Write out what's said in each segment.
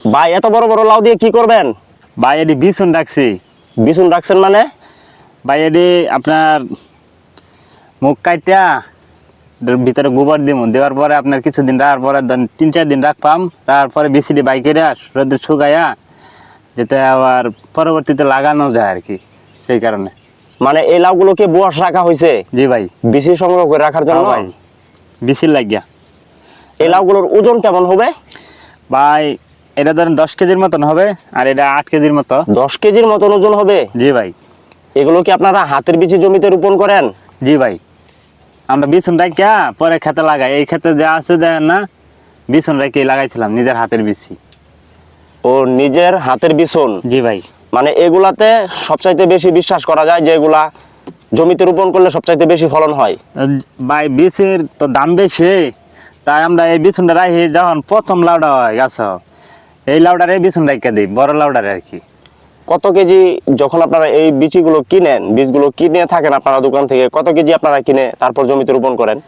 ভাই এত বড় বড় লাউ দিয়ে কি করবেন? ভাই এটি বিছুন রাখছি। বিছুন রাখছেন মানে? ভাই এটি আপনার মুখ কাইটা ভিতরে গোবর দিব দেওয়ার পরে আপনার কিছুদিন রাখার পরে তিন চার দিন রাখপাম। তারপরে বিসিডি বাইকে রোদে শুকাইয়া যেতে আবার পরবর্তীতে লাগানো যায় আর কি সেই কারণে। মানে এই লাউগুলোকে বোয়াস রাখা হয়েছে জি ভাই। বিচি সংগ্রহ করে রাখার জন্য? হ্যাঁ ভাই। বিসির লাগিয়া। এই লাউগুলোর ওজন কেমন হবে? ভাই এটা ধরেন দশ কেজির মতন হবে আর এটা আট কেজির মতো। দশ কেজির মতন ওজন হবে? জি ভাই। এগুলো কি আপনারা হাতের বিচি জমিতে রোপণ করেন? জি ভাই। আমরা বিছুন রাখিয়া পরে খেতে লাগাই। এই খেতে যা আছে দেখেন না বিছুন রাখিয়ে লাগাইছিলাম নিজের হাতের বিছি। ও নিজের হাতের বিছুন? জি ভাই। মানে এগুলাতে সবচাইতে বেশি বিশ্বাস করা যায় যে এগুলা জমিতে রোপণ করলে সবচাইতে বেশি ফলন হয়? ভাই বীজের তো দাম বেশি তাই আমরা এই বিছুনটা রাখি যখন প্রথম লাউডা হয় গাছ এই লাউডারে বিছুন রাখিয়া দিই বড় লাউডারে আর কি। কত কেজি যখন আপনারা এই বীজগুলো কিনেন বীজগুলো কিনে থাকেন আপনারা দোকান থেকে কত কেজি আপনারা কিনে তারপর জমিতে রোপণ করেন?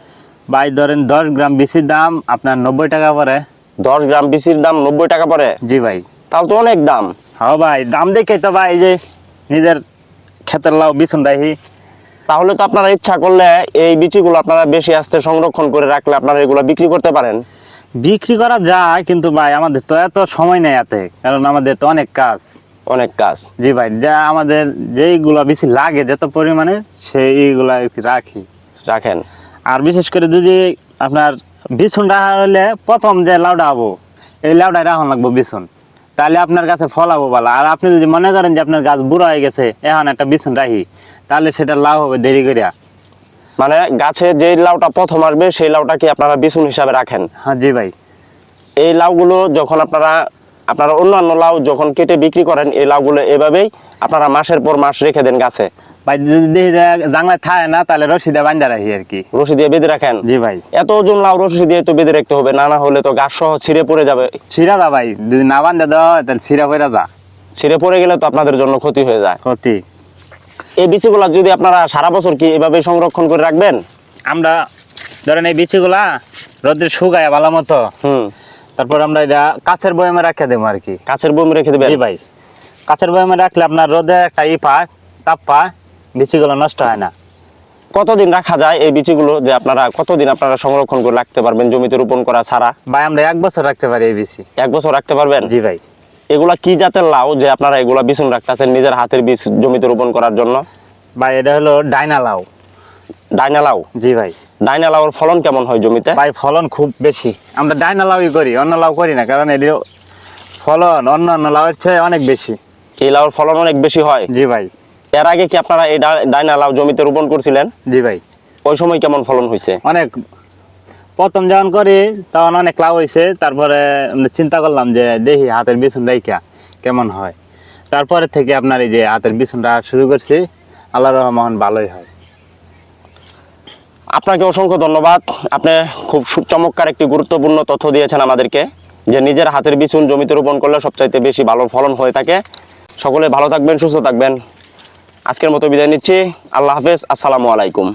ভাই ধরেন দশ গ্রাম বিচির দাম আপনার নব্বই টাকা পরে দশ গ্রাম বিচির দাম নব্বই টাকা পড়ে? জি ভাই। তাহলে তো অনেক দাম। হ্যাঁ ভাই দাম দেখে তো ভাই যে নিজের ক্ষেতের লাউ বিছুন রাখি তাহলে তো আপনারা ইচ্ছা করলে এই বিচিগুলো আপনারা বেশি আস্তে সংরক্ষণ করে রাখলে আপনারা এগুলো বিক্রি করতে পারেন। বিক্রি করা যায় কিন্তু ভাই আমাদের তো এত সময় নেই এতে কারণ আমাদের তো অনেক কাজ। অনেক কাজ। জি ভাই যা আমাদের যেইগুলা বেশি লাগে যত পরিমাণে সেইগুলা রাখি। রাখেন। আর বিশেষ করে যদি আপনার বিছুন রাখা হলে প্রথম যে লাউডা হব এই লাউডায় রাখুন লাগবো বিছুন। তাহলে আপনার কাছে ফল হব ভালো। আর আপনি যদি মনে করেন যে আপনার গাছ বুড়ো হয়ে গেছে এখন একটা বিছুন রাখি তাহলে সেটা লাভ হবে দেরি করিয়া। মানে গাছে যে লাউটা প্রথম আসবে সেই লাউটাকে আপনারা বিছুন হিসাবে রাখেন? হ্যাঁ জি ভাই। এই লাউগুলো যখন আপনারা আপনারা অন্যান্য লাউ যখন কেটে বিক্রি করেন এই লাউগুলো এভাবেই আপনারা মাসের পর মাস রেখে দেন গাছে। ভাই যদি জাংলায় থাকে না তাহলে রশিদে বান্ধা রাখি আর কি। রশি দিয়ে বেঁধে রাখেন? জি ভাই। এত ওজন লাউ রশি দিয়ে তো বেঁধে রাখতে হবে না না হলে তো গাছ সহ ছিঁড়ে পড়ে যাবে। ছিঁড়া দা ভাই যদি না বান্ধা দেওয়া হয় তাহলে ছিঁড়া পড়া যা। ছিঁড়ে পড়ে গেলে তো আপনাদের জন্য ক্ষতি হয়ে যায়। ক্ষতি। এই বিচিগুলা যদি আপনারা সারা বছর কি এভাবে সংরক্ষণ করে রাখবেন? আমরা ধরেন এই বিচিগুলা রোদ্রে শুকায় ভালো মতো। হুম। তারপর আমরা এটা কাছের বয়ামে রাখা দেবো আর কি। কাছের বমি রেখে দেবেন? ভাই। কাছের বয়ামে রাখলে আপনার রোদে একটা ই পায় তাপ পায় বিচিগুলো নষ্ট হয় না। কতদিন রাখা যায় এই বিচিগুলো যে আপনারা কতদিন আপনারা সংরক্ষণ করে রাখতে পারবেন জমিতে রোপণ করা ছাড়া? ভাই আমরা এক বছর রাখতে পারি এই বিচি। এক বছর রাখতে পারবেন? জি ভাই। এগুলা কি জাতের লাউ যে আপনারা এগুলা বিছুন রাখতেছেন নিজের হাতের বীজ জমিতে রোপণ করার জন্য? ভাই এটা হলো ডাইনা লাউ। ডাইনা লাউ? জি ভাই। ডাইনা লাউর ফলন কেমন হয় জমিতে? ভাই ফলন খুব বেশি। আমরা ডাইনা লাউই করি অন্য লাউ করি না কারণ এর ফলন অন্য অন্য লাউয়ের চেয়ে অনেক বেশি। এই লাউর ফলন অনেক বেশি হয়? জি ভাই। এর আগে কি আপনারা এই ডাইনা লাউ জমিতে রোপণ করছিলেন? জি ভাই। ওই সময় কেমন ফলন হয়েছে অনেক প্রথম যখন করি, তখন অনেক লাভ হয়েছে তারপরে চিন্তা করলাম যে, দেখি হাতের বিছুন রাইকা কেমন হয়। তারপরে থেকে আপনার এই যে হাতের বিছুনটা শুরু করছি। আল্লাহ রহমান ভালোই হয়। আপনাকে অসংখ্য ধন্যবাদ। আপনি খুব চমৎকার একটি গুরুত্বপূর্ণ তথ্য দিয়েছেন আমাদেরকে, যে নিজের হাতের বিছুন জমিতে রোপণ করলে সবচাইতে বেশি ভালো ফলন হয়ে থাকে। সকলে ভালো থাকবেন, সুস্থ থাকবেন। আজকের মতো বিদায় নিচ্ছি। আল্লাহ হাফেজ। আসসালামু আলাইকুম।